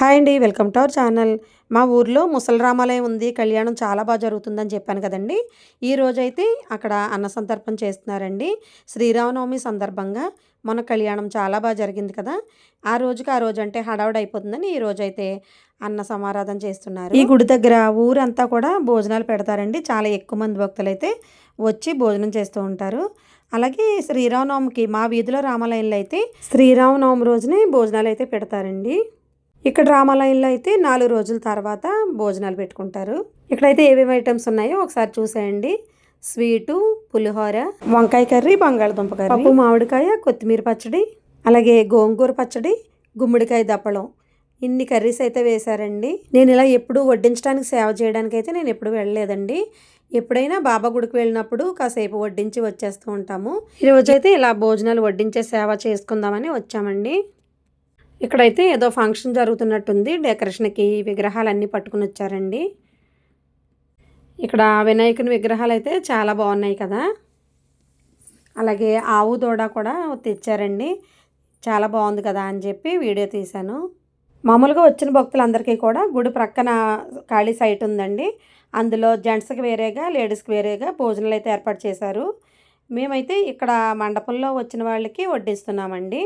Hi అండి welcome to our channel. మా ఊర్లో ముసలి రామాలయం ఉంది కళ్యాణం చాలా బాగా జరుగుతుందని చెప్పాను కదండి. ఈ రోజైతే అక్కడ అన్న సందర్భం చేస్తున్నారండి. శ్రీరామనవమి సందర్భంగా మన కళ్యాణం చాలా బాగా జరిగింది కదా. ఆ రోజుకి ఆ రోజు అంటే హడావుడి అయిపోతుందని ఈ రోజైతే అన్న సమారాధన చేస్తున్నారు. ఈ గుడి దగ్గర ఊరంతా కూడా భోజనాలు పెడతారండి. చాలా ఎక్కువ మంది భక్తులు అయితే వచ్చి భోజనం చేస్తూ ఉంటారు. అలాగే శ్రీరామనవమికి మా వీధిలో రామాలయంలో అయితే శ్రీరామనవమి రోజునే భోజనాలు అయితే పెడతారండి. ఇక్కడ రామాలయంలో అయితే నాలుగు రోజుల తర్వాత భోజనాలు పెట్టుకుంటారు. ఇక్కడైతే ఏమేమి ఐటమ్స్ ఉన్నాయో ఒకసారి చూసేయండి. స్వీటు పులిహోర వంకాయ కర్రీ బంగాళదుంప కర్రీ పప్పు మామిడికాయ కొత్తిమీర పచ్చడి అలాగే గోంగూర పచ్చడి గుమ్మడికాయ దప్పడం. ఇన్ని కర్రీస్ అయితే వేశారండి. నేను ఇలా ఎప్పుడు వడ్డించడానికి సేవ చేయడానికి అయితే నేను ఎప్పుడు వెళ్ళలేదండి. ఎప్పుడైనా బాబా గుడికి వెళ్ళినప్పుడు కాసేపు వడ్డించి వచ్చేస్తూ ఉంటాము. ఈరోజైతే ఇలా భోజనాలు వడ్డించే సేవ చేసుకుందామని వచ్చామండి. ఇక్కడైతే ఏదో ఫంక్షన్ జరుగుతున్నట్టుంది. డెకరేషన్కి విగ్రహాలన్నీ పట్టుకుని వచ్చారండి. ఇక్కడ వినాయకుని విగ్రహాలు అయితే చాలా బాగున్నాయి కదా. అలాగే ఆవు దూడ కూడా తెచ్చారండి. చాలా బాగుంది కదా అని చెప్పి వీడియో తీశాను. మామూలుగా వచ్చిన భక్తులందరికీ కూడా గుడి ప్రక్కన ఖాళీ సైట్ ఉందండి. అందులో జెంట్స్కి వేరేగా లేడీస్కి వేరేగా భోజనాలు అయితే ఏర్పాటు చేశారు. మేమైతే ఇక్కడ మండపంలో వచ్చిన వాళ్ళకి వడ్డిస్తున్నామండి.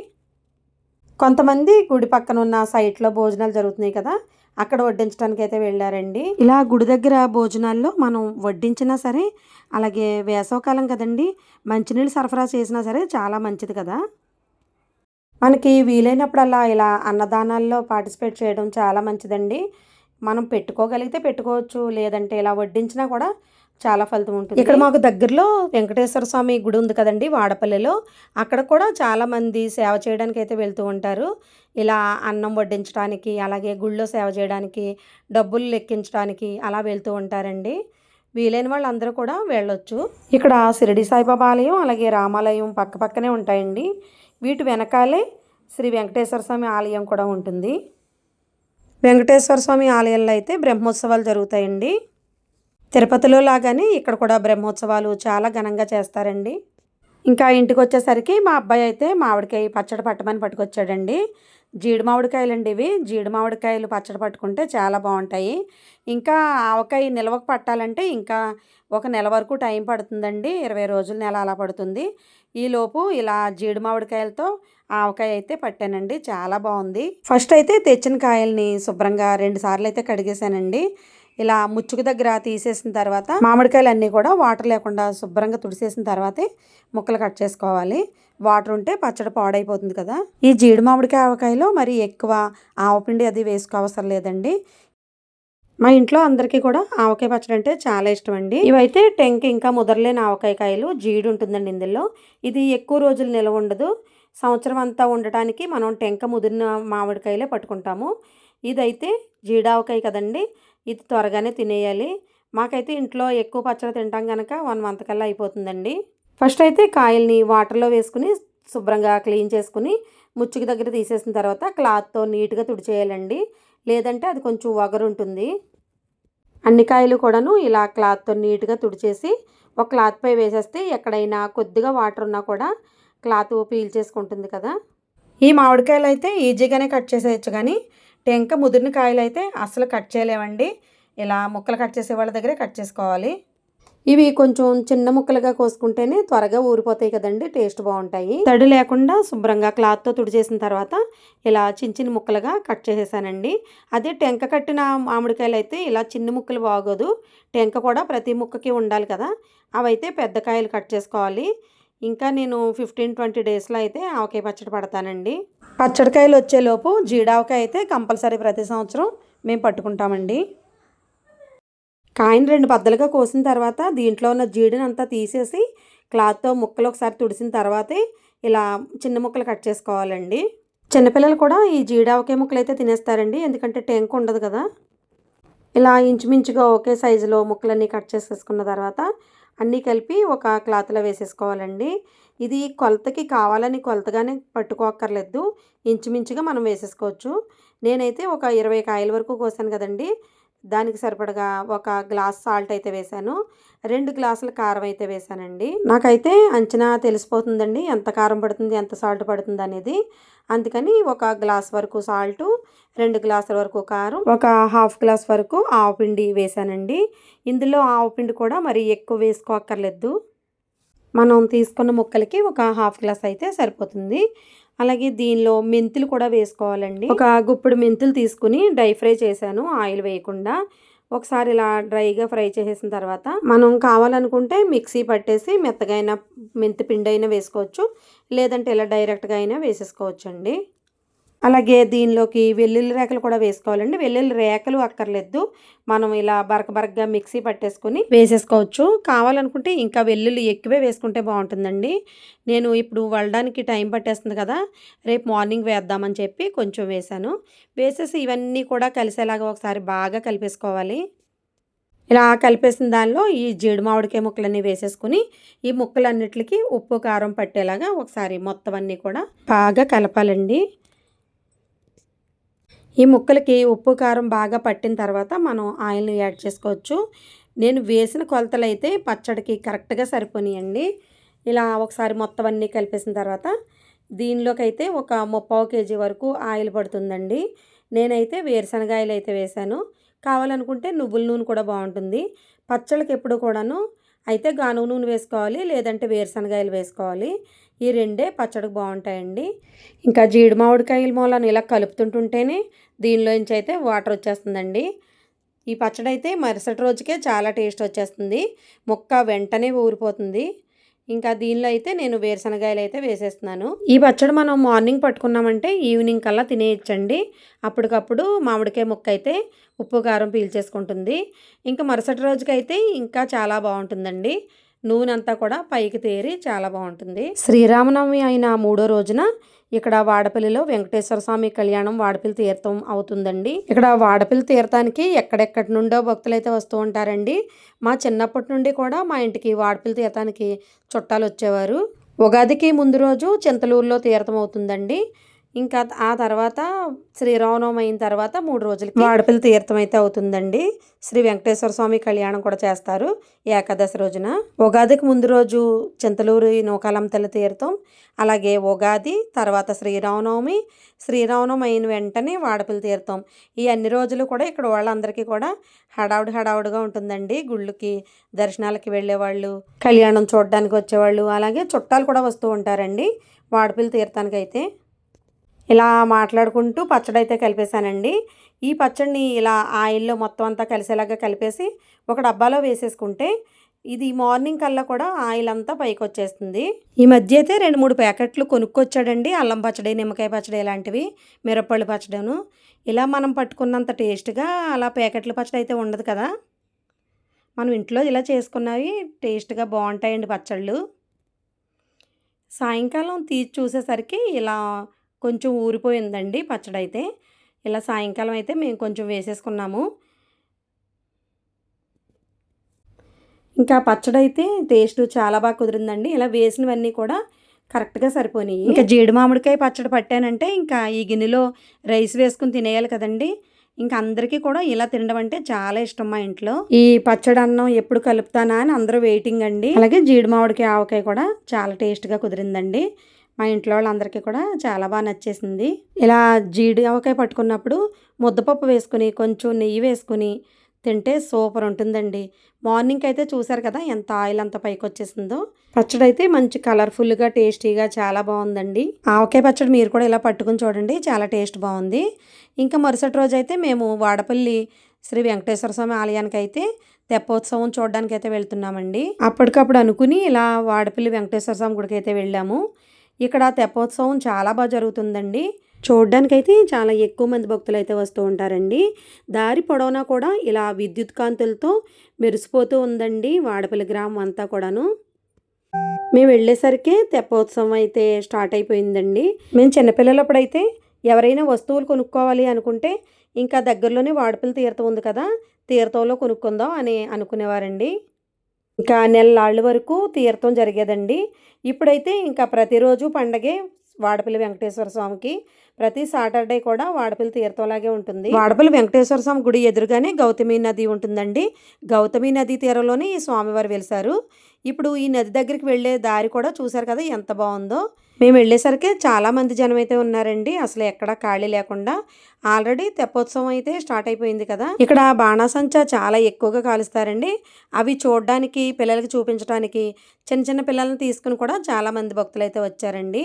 కొంతమంది గుడి పక్కన ఉన్న సైట్లో భోజనాలు జరుగుతున్నాయి కదా అక్కడ వడ్డించడానికి అయితే వెళ్ళారండి. ఇలా గుడి దగ్గర భోజనాల్లో మనం వడ్డించినా సరే అలాగే వేసవకాలం కదండి మంచినీళ్ళు సరఫరా చేసినా సరే చాలా మంచిది కదా. మనకి వీలైనప్పుడల్లా ఇలా అన్నదానాల్లో పార్టిసిపేట్ చేయడం చాలా మంచిదండి. మనం పెట్టుకోగలిగితే పెట్టుకోవచ్చు లేదంటే ఇలా వడ్డించినా కూడా చాలా ఫలితం ఉంటుంది. ఇక్కడ మాకు దగ్గరలో వెంకటేశ్వర స్వామి గుడి ఉంది కదండి వాడపల్లిలో. అక్కడ కూడా చాలా మంది సేవ చేయడానికి అయితే వెళ్తూ ఉంటారు. ఇలా అన్నం వడ్డించడానికి అలాగే గుళ్ళో సేవ చేయడానికి డబ్బులు లెక్కించడానికి అలా వెళ్తూ ఉంటారండి. వీలైన వాళ్ళందరూ కూడా వెళ్ళొచ్చు. ఇక్కడ షిరిడి సాయిబాబా ఆలయం అలాగే రామాలయం పక్క పక్కనే ఉంటాయండి. వీటి వెనకాలే శ్రీ వెంకటేశ్వర స్వామి ఆలయం కూడా ఉంటుంది. వెంకటేశ్వర స్వామి ఆలయంలో అయితే బ్రహ్మోత్సవాలు జరుగుతాయండి. తిరుపతిలో లాగానే ఇక్కడ కూడా బ్రహ్మోత్సవాలు చాలా ఘనంగా చేస్తారండి. ఇంకా ఇంటికి వచ్చేసరికి మా అబ్బాయి అయితే మామిడికాయ పచ్చడి పట్టమని పట్టుకొచ్చాడండి. జీడి మామిడికాయలు ఇవి. జీడి మామిడికాయలు పచ్చడి పట్టుకుంటే చాలా బాగుంటాయి. ఇంకా ఆవకాయ నిల్వకు పట్టాలంటే ఇంకా ఒక నెల వరకు టైం పడుతుందండి. ఇరవై రోజుల నెల అలా పడుతుంది. ఈలోపు ఇలా జీడి మామిడికాయలతో ఆవకాయ అయితే పట్టానండి. చాలా బాగుంది. ఫస్ట్ అయితే తెచ్చిన కాయల్ని శుభ్రంగా రెండు సార్లు అయితే కడిగేశానండి. ఇలా ముచ్చుకు దగ్గర తీసేసిన తర్వాత మామిడికాయలు అన్నీ కూడా వాటర్ లేకుండా శుభ్రంగా తుడిసేసిన తర్వాతే ముక్కలు కట్ చేసుకోవాలి. వాటర్ ఉంటే పచ్చడి పాడైపోతుంది కదా. ఈ జీడి మామిడికాయ ఆవకాయలో మరి ఎక్కువ ఆవపిండి అది వేసుకోవసరం లేదండి. మా ఇంట్లో అందరికీ కూడా ఆవకాయ పచ్చడి అంటే చాలా ఇష్టం అండి ఇవైతే టెంక్ ఇంకా ముదరలేని ఆవకాయ కాయలు జీడి ఉంటుందండి ఇందులో. ఇది ఎక్కువ రోజులు నిలవ ఉండదు. సంవత్సరం అంతా ఉండటానికి మనం టెంక ముదిరిన మామిడికాయలే పట్టుకుంటాము. ఇదైతే జీడావకాయ కదండి. ఇది త్వరగానే తినేయాలి. మాకైతే ఇంట్లో ఎక్కువ పచ్చడి తింటాం కనుక వన్ మంత్ కల్లా అయిపోతుందండి. ఫస్ట్ అయితే కాయల్ని వాటర్లో వేసుకుని శుభ్రంగా క్లీన్ చేసుకుని ముచ్చుకి దగ్గర తీసేసిన తర్వాత క్లాత్తో నీట్గా తుడిచేయాలండి. లేదంటే అది కొంచెం వగరు ఉంటుంది అన్ని కాయలు కూడాను ఇలా క్లాత్తో నీట్గా తుడిచేసి ఒక క్లాత్పై వేసేస్తే ఎక్కడైనా కొద్దిగా వాటర్ ఉన్నా కూడా క్లాత్ పీల్ చేసుకుంటుంది కదా. ఈ మామిడికాయలు అయితే ఈజీగానే కట్ చేసేయచ్చు కానీ టెంక ముదిరిన కాయలు అయితే అసలు కట్ చేయలేమండి ఇలా ముక్కలు కట్ చేసే వాళ్ళ దగ్గరే కట్ చేసుకోవాలి. ఇవి కొంచెం చిన్న ముక్కలుగా కోసుకుంటేనే త్వరగా ఊరిపోతాయి కదండి టేస్ట్ బాగుంటాయి. తడి లేకుండా శుభ్రంగా క్లాత్తో తుడిచేసిన తర్వాత ఇలా చిన్న చిన్న ముక్కలుగా కట్ చేసేసానండి. అదే టెంక కట్టిన మామిడికాయలు అయితే ఇలా చిన్న ముక్కలు బాగోదు. టెంక కూడా ప్రతి ముక్కకి ఉండాలి కదా అవైతే పెద్ద కాయలు కట్ చేసుకోవాలి. ఇంకా నేను ఫిఫ్టీన్ ట్వంటీ డేస్లో అయితే ఆవకాయ పచ్చడి పడతానండి. పచ్చడికాయలు వచ్చేలోపు జీడావకాయ అయితే కంపల్సరీ ప్రతి సంవత్సరం మేము పట్టుకుంటామండి. కాయని రెండు బద్దలుగా కోసిన తర్వాత దీంట్లో ఉన్న జీడిని అంతా తీసేసి క్లాత్తో ముక్కలు ఒకసారి తుడిసిన తర్వాతే ఇలా చిన్న ముక్కలు కట్ చేసుకోవాలండి. చిన్నపిల్లలు కూడా ఈ జీడావకాయ ముక్కలు అయితే తినేస్తారండి ఎందుకంటే టెంక్ ఉండదు కదా. ఇలా ఇంచుమించుగా ఒకే సైజులో ముక్కలన్నీ కట్ చేసేసుకున్న తర్వాత అన్నీ కలిపి ఒక క్లాత్లో వేసేసుకోవాలండి. ఇది కొలతకి కావాలని కొలతగానే పట్టుకోక్కర్లేదు. ఇంచుమించుగా మనం వేసేసుకోవచ్చు. నేనైతే ఒక ఇరవై కాయల వరకు కోసాను కదండి. దానికి సరిపడగా ఒక గ్లాస్ సాల్ట్ అయితే వేశాను. రెండు గ్లాసుల కారం అయితే వేశానండి. నాకైతే అంచనా తెలిసిపోతుందండి. ఎంత కారం పడుతుంది ఎంత సాల్ట్ పడుతుంది అనేది. అందుకని ఒక గ్లాస్ వరకు సాల్ట్ రెండు గ్లాసుల వరకు కారం ఒక హాఫ్ గ్లాస్ వరకు ఆవు పిండి వేశానండి. ఇందులో ఆవు పిండి కూడా మరి ఎక్కువ వేసుకోక్కర్లేదు. మనం తీసుకున్న ముక్కలకి ఒక హాఫ్ గ్లాస్ అయితే సరిపోతుంది. అలాగే దీనిలో మెంతులు కూడా వేసుకోవాలండి. ఒక గుప్పుడు మెంతులు తీసుకుని డ్రై ఫ్రై చేశాను ఆయిల్ వేయకుండా. ఒకసారి ఇలా డ్రైగా ఫ్రై చేసేసిన తర్వాత మనం కావాలనుకుంటే మిక్సీ పట్టేసి మెత్తగా అయినా మెంతి పిండి అయినా వేసుకోవచ్చు. లేదంటే ఇలా డైరెక్ట్గా అయినా వేసేసుకోవచ్చు అండి అలాగే దీనిలోకి వెల్లుల్లి రేకలు కూడా వేసుకోవాలండి. వెల్లుల్లి రేకలు అక్కర్లేదు. మనం ఇలా బరక బరకగా మిక్సీ పట్టేసుకొని వేసేసుకోవచ్చు. కావాలనుకుంటే ఇంకా వెల్లుల్లి ఎక్కువే వేసుకుంటే బాగుంటుందండి. నేను ఇప్పుడు వలడానికి టైం పట్టేస్తుంది కదా రేపు మార్నింగ్ వేద్దామని చెప్పి కొంచెం వేసాను వేసేసి ఇవన్నీ కూడా కలిసేలాగా ఒకసారి బాగా కలిపేసుకోవాలి. ఇలా కలిపేసిన దానిలో ఈ జీడి మామిడికాయ ముక్కలన్నీ వేసేసుకుని ఈ ముక్కలన్నిటికి ఉప్పు కారం పట్టేలాగా ఒకసారి మొత్తం అన్నీ కూడా బాగా కలపాలండి. ఈ ముక్కలకి ఉప్పు కారం బాగా పట్టిన తర్వాత మనం ఆయిల్ని యాడ్ చేసుకోవచ్చు. నేను వేసిన కొలతలు అయితే పచ్చడికి కరెక్ట్గా సరిపోనియండి. ఇలా ఒకసారి మొత్తం అన్నీ కలిపేసిన తర్వాత దీనిలోకి అయితే ఒక ముప్పావు కేజీ వరకు ఆయిల్ పడుతుందండి. నేనైతే వేరుశనగాయలు అయితే వేశాను. కావాలనుకుంటే నువ్వుల నూనె కూడా బాగుంటుంది. పచ్చళ్ళకి ఎప్పుడు కూడాను అయితే గానుగ నూనె వేసుకోవాలి లేదంటే వేరుశనగాయలు వేసుకోవాలి. ఈ రెండే పచ్చడికి బాగుంటాయండి. ఇంకా జీడి మామిడికాయల మూలను ఇలా కలుపుతుంటుంటేనే దీనిలోంచి అయితే వాటర్ వచ్చేస్తుందండి. ఈ పచ్చడి అయితే మరుసటి రోజుకే చాలా టేస్ట్ వచ్చేస్తుంది. ముక్క వెంటనే ఊరిపోతుంది. ఇంకా దీనిలో అయితే నేను వేరుశనగాయలు అయితే వేసేస్తున్నాను. ఈ పచ్చడి మనం మార్నింగ్ పట్టుకున్నామంటే ఈవినింగ్ కల్లా తినేయచ్చండి. అప్పటికప్పుడు మామిడికాయ ముక్క అయితే ఉప్పు కారం పీల్చేసుకుంటుంది. ఇంకా మరుసటి రోజుకైతే ఇంకా చాలా బాగుంటుందండి. నూనె అంతా కూడా పైకి తేరి చాలా బాగుంటుంది. శ్రీరామనవమి అయిన మూడో రోజున ఇక్కడ వాడపల్లిలో వెంకటేశ్వర స్వామి కళ్యాణం వాడపల్లి తీర్థం అవుతుందండి. ఇక్కడ వాడపల్లి తీర్థానికి ఎక్కడెక్కడి నుండో భక్తులు అయితే వస్తూ ఉంటారండి. మా చిన్నప్పటి నుండి కూడా మా ఇంటికి వాడపల్లి తీర్థానికి చుట్టాలు వచ్చేవారు. ఉగాదికి ముందు రోజు చింతలూరులో తీర్థం అవుతుందండి. ఇంకా ఆ తర్వాత శ్రీరామనవమి అయిన తర్వాత మూడు రోజులకి వాడపల్లి తీర్థం అయితే అవుతుందండి. శ్రీ వెంకటేశ్వర స్వామి కళ్యాణం కూడా చేస్తారు ఏకాదశి రోజున. ఉగాదికి ముందు రోజు చింతలూరు నూకాలం తల్లి తీర్థం అలాగే ఉగాది తర్వాత శ్రీరామనవమి శ్రీరామనవమి అయిన వెంటనే వాడపల్లి తీర్థం. ఈ అన్ని రోజులు కూడా ఇక్కడ వాళ్ళందరికీ కూడా హడావుడి హడావుడిగా ఉంటుందండి. గుళ్ళకి దర్శనాలకి వెళ్ళేవాళ్ళు కళ్యాణం చూడడానికి వచ్చేవాళ్ళు అలాగే చుట్టాలు కూడా వస్తూ ఉంటారండి వాడపల్లి తీర్థానికి అయితే ఇలా మాట్లాడుకుంటూ పచ్చడి అయితే కలిపేశానండి. ఈ పచ్చడిని ఇలా ఆయిల్లో మొత్తం అంతా కలిసేలాగా కలిపేసి ఒక డబ్బాలో వేసేసుకుంటే ఇది మార్నింగ్ కల్లా కూడా ఆయిల్ అంతా పైకి వచ్చేస్తుంది ఈ మధ్య అయితే రెండు మూడు ప్యాకెట్లు కొనుక్కొచ్చాడండి. అల్లం పచ్చడి నిమ్మకాయ పచ్చడి ఇలాంటివి మిరపళ్ళు పచ్చడిను. ఇలా మనం పట్టుకున్నంత టేస్ట్గా అలా ప్యాకెట్ల పచ్చడి అయితే ఉండదు కదా. మనం ఇంట్లో ఇలా చేసుకున్నవి టేస్ట్గా బాగుంటాయండి పచ్చళ్ళు. సాయంకాలం తీసి చూసేసరికి ఇలా కొంచెం ఊరిపోయిందండి పచ్చడి అయితే ఇలా సాయంకాలం అయితే మేము కొంచెం వేసేసుకున్నాము. ఇంకా పచ్చడి అయితే టేస్ట్ చాలా బాగా కుదిరిందండి. ఇలా వేసినవన్నీ కూడా కరెక్ట్గా సరిపోయినాయి. ఇంకా జీడి మామిడికాయ పచ్చడి పట్టానంటే ఇంకా ఈ గిన్నెలో రైస్ వేసుకుని తినేయాలి కదండి. ఇంకా అందరికీ కూడా ఇలా తినడం అంటే చాలా ఇష్టం మా ఇంట్లో. ఈ పచ్చడి అన్నం ఎప్పుడు కలుపుతానా అని అందరూ వెయిటింగ్ అండి. అలాగే జీడి మామిడికాయ ఆవకాయ కూడా చాలా టేస్ట్గా కుదిరిందండి. మా ఇంట్లో వాళ్ళందరికీ కూడా చాలా బాగా నచ్చేసింది. ఇలా జీడి ఆవకాయ పట్టుకున్నప్పుడు ముద్దపప్పు వేసుకుని కొంచెం నెయ్యి వేసుకుని తింటే సూపర్ ఉంటుందండి. మార్నింగ్ అయితే చూసారు కదా ఎంత ఆయిల్ అంత పైకి వచ్చేసిందో పచ్చడి అయితే మంచి కలర్ఫుల్గా టేస్టీగా చాలా బాగుందండి. ఆవకాయ పచ్చడి మీరు కూడా ఇలా పట్టుకుని చూడండి చాలా టేస్ట్ బాగుంది. ఇంకా మరుసటి రోజు అయితే మేము వాడపల్లి శ్రీ వెంకటేశ్వర స్వామి ఆలయానికి అయితే తెప్పోత్సవం చూడడానికి అయితే వెళ్తున్నామండి. అప్పటికప్పుడు అనుకుని ఇలా వాడపల్లి వెంకటేశ్వర స్వామి గుడికి అయితే వెళ్ళాము. ఇక్కడ తెప్పోత్సవం చాలా బాగా జరుగుతుందండి. చూడ్డానికైతే చాలా ఎక్కువ మంది భక్తులు అయితే వస్తూ ఉంటారండి. దారి పొడవునా కూడా ఇలా విద్యుత్ కాంతులతో మెరిసిపోతూ ఉందండి వాడపల్లి గ్రామం అంతా కూడాను. మేము వెళ్ళేసరికి తెప్పోత్సవం అయితే స్టార్ట్ అయిపోయిందండి. మేము చిన్నపిల్లలప్పుడైతే ఎవరైనా వస్తువులు కొనుక్కోవాలి అనుకుంటే ఇంకా దగ్గరలోనే వాడపల్లి తీర్థం ఉంది కదా తీర్థంలో కొనుక్కుందాం అని అనుకునేవారండి. ఇంకా నెలలాళ్ళ వరకు తీర్థం జరిగేదండి. ఇప్పుడైతే ఇంకా ప్రతిరోజు పండగే వాడపల్లి వెంకటేశ్వర స్వామికి. ప్రతి సాటర్డే కూడా వాడపల్లి తీర్థంలాగే ఉంటుంది. వాడపల్లి వెంకటేశ్వర స్వామి గుడి ఎదురుగానే గౌతమి నది ఉంటుందండి. గౌతమి నది తీరంలోనే ఈ స్వామివారు వెలిసారు ఇప్పుడు ఈ నది దగ్గరికి వెళ్ళే దారి కూడా చూశారు కదా ఎంత బాగుందో. మేము వెళ్ళేసరికి చాలా మంది జనం అయితే ఉన్నారండి. అసలు ఎక్కడ ఖాళీ లేకుండా ఆల్రెడీ తెప్పోత్సవం అయితే స్టార్ట్ అయిపోయింది కదా. ఇక్కడ బాణాసంచా చాలా ఎక్కువగా కాలుస్తారండి. అవి చూడడానికి పిల్లలకి చూపించడానికి చిన్న చిన్న పిల్లల్ని తీసుకుని కూడా చాలా మంది భక్తులు అయితే వచ్చారండి.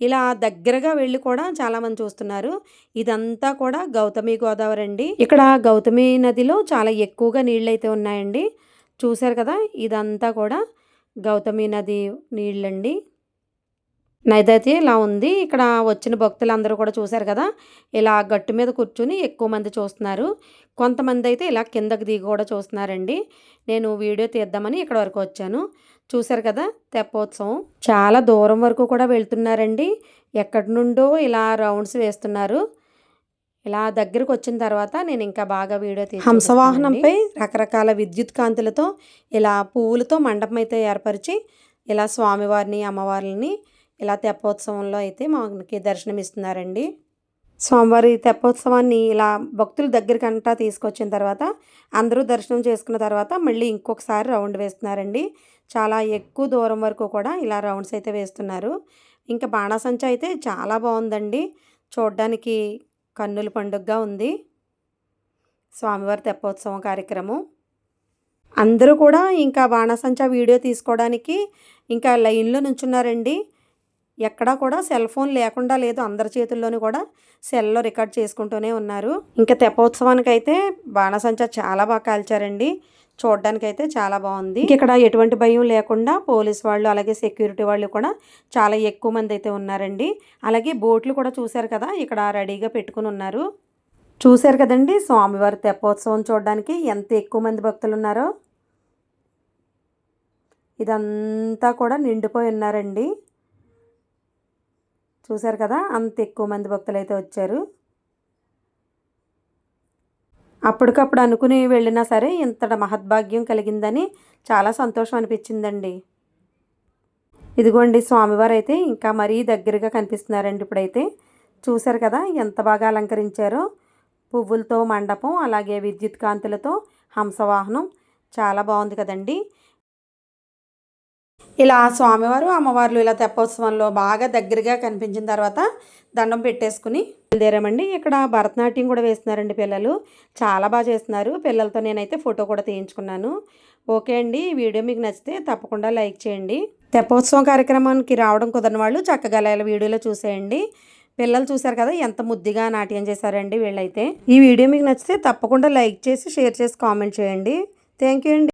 ఇలా దగ్గరగా వెళ్ళి కూడా చాలామంది చూస్తున్నారు. ఇదంతా కూడా గౌతమి గోదావరి అండి. ఇక్కడ గౌతమి నదిలో చాలా ఎక్కువగా నీళ్ళు అయితే ఉన్నాయండి. చూశారు కదా ఇదంతా కూడా గౌతమి నది నీళ్ళండి. నది అయితే ఇలా ఉంది. ఇక్కడ వచ్చిన భక్తులు అందరూ కూడా చూశారు కదా ఇలా గట్టు మీద కూర్చుని ఎక్కువ మంది చూస్తున్నారు. కొంతమంది అయితే ఇలా కిందకి దిగి కూడా చూస్తున్నారండి. నేను వీడియో తీద్దామని ఇక్కడ వరకు వచ్చాను. చూశారు కదా తెప్పోత్సవం. చాలా దూరం వరకు కూడా వెళ్తున్నారండి. ఎక్కడి నుండో ఇలా రౌండ్స్ వేస్తున్నారు. ఇలా దగ్గరకు వచ్చిన తర్వాత నేను ఇంకా బాగా వీడియో తీసి హంసవాహనంపై రకరకాల విద్యుత్ కాంతులతో ఇలా పువ్వులతో మండపం అయితే ఏర్పరిచి ఇలా స్వామివారిని అమ్మవారిని ఇలా తెప్పోత్సవంలో అయితే మనకి దర్శనమిస్తున్నారండి. స్వామివారి తెప్పోత్సవాన్ని ఇలా భక్తుల దగ్గరికంటా తీసుకొచ్చిన తర్వాత అందరూ దర్శనం చేసుకున్న తర్వాత మళ్ళీ ఇంకొకసారి రౌండ్ వేస్తున్నారండి. చాలా ఎక్కువ దూరం వరకు కూడా ఇలా రౌండ్స్ అయితే వేస్తున్నారు. ఇంకా బాణాసంచా అయితే చాలా బాగుందండి. చూడడానికి కన్నుల పండుగగా ఉంది. స్వామివారి తెప్పోత్సవం కార్యక్రమం. అందరూ కూడా ఇంకా బాణాసంచా వీడియో తీసుకోవడానికి ఇంకా లైన్లో నుంచున్నారండి. ఎక్కడా కూడా సెల్ ఫోన్ లేకుండా లేదు. అందరి చేతుల్లోనూ కూడా సెల్లో రికార్డ్ చేసుకుంటూనే ఉన్నారు. ఇంకా తెప్పోత్సవానికి అయితే బాణసంచా చాలా బాగా కాల్చారండి. చూడడానికైతే చాలా బాగుంది. ఇక్కడ ఎటువంటి భయం లేకుండా పోలీస్ వాళ్ళు అలాగే సెక్యూరిటీ వాళ్ళు కూడా చాలా ఎక్కువ మంది అయితే ఉన్నారండి. అలాగే బోట్లు కూడా చూశారు కదా ఇక్కడ రెడీగా పెట్టుకుని ఉన్నారు. చూశారు కదండి స్వామివారి తెప్పోత్సవం చూడడానికి ఎంత ఎక్కువ మంది భక్తులు ఉన్నారో. ఇదంతా కూడా నిండిపోయి ఉన్నారండి. చూశారు కదా అంత ఎక్కువ మంది భక్తులు అయితే వచ్చారు. అప్పటికప్పుడు అనుకుని వెళ్ళినా సరే ఇంత మహద్భాగ్యం కలిగిందని చాలా సంతోషం అనిపించిందండి. ఇదిగోండి స్వామివారు అయితే ఇంకా మరీ దగ్గరగా కనిపిస్తున్నారండి ఇప్పుడైతే. చూశారు కదా ఎంత బాగా అలంకరించారో. పువ్వులతో మండపం అలాగే విద్యుత్ కాంతులతో హంసవాహనం చాలా బాగుంది కదండి. ఇలా స్వామివారు అమ్మవార్లు ఇలా తెప్పోత్సవంలో బాగా దగ్గరగా కనిపించిన తర్వాత దండం పెట్టేసుకుని బయలుదేరామండి. ఇక్కడ భరతనాట్యం కూడా వేస్తున్నారండి పిల్లలు. చాలా బాగా చేస్తున్నారు. పిల్లలతో నేనైతే ఫోటో కూడా తీయించుకున్నాను. ఓకే అండి. ఈ వీడియో మీకు నచ్చితే తప్పకుండా లైక్ చేయండి. తెప్పోత్సవం కార్యక్రమానికి రావడం కుదరని వాళ్ళు చక్కగా ఇలా వీడియోలో చూసేయండి. పిల్లలు చూశారు కదా ఎంత ముద్దిగా నాట్యం చేశారండి వీళ్ళైతే. ఈ వీడియో మీకు నచ్చితే తప్పకుండా లైక్ చేసి షేర్ చేసి కామెంట్ చేయండి. థ్యాంక్ యూ అండి.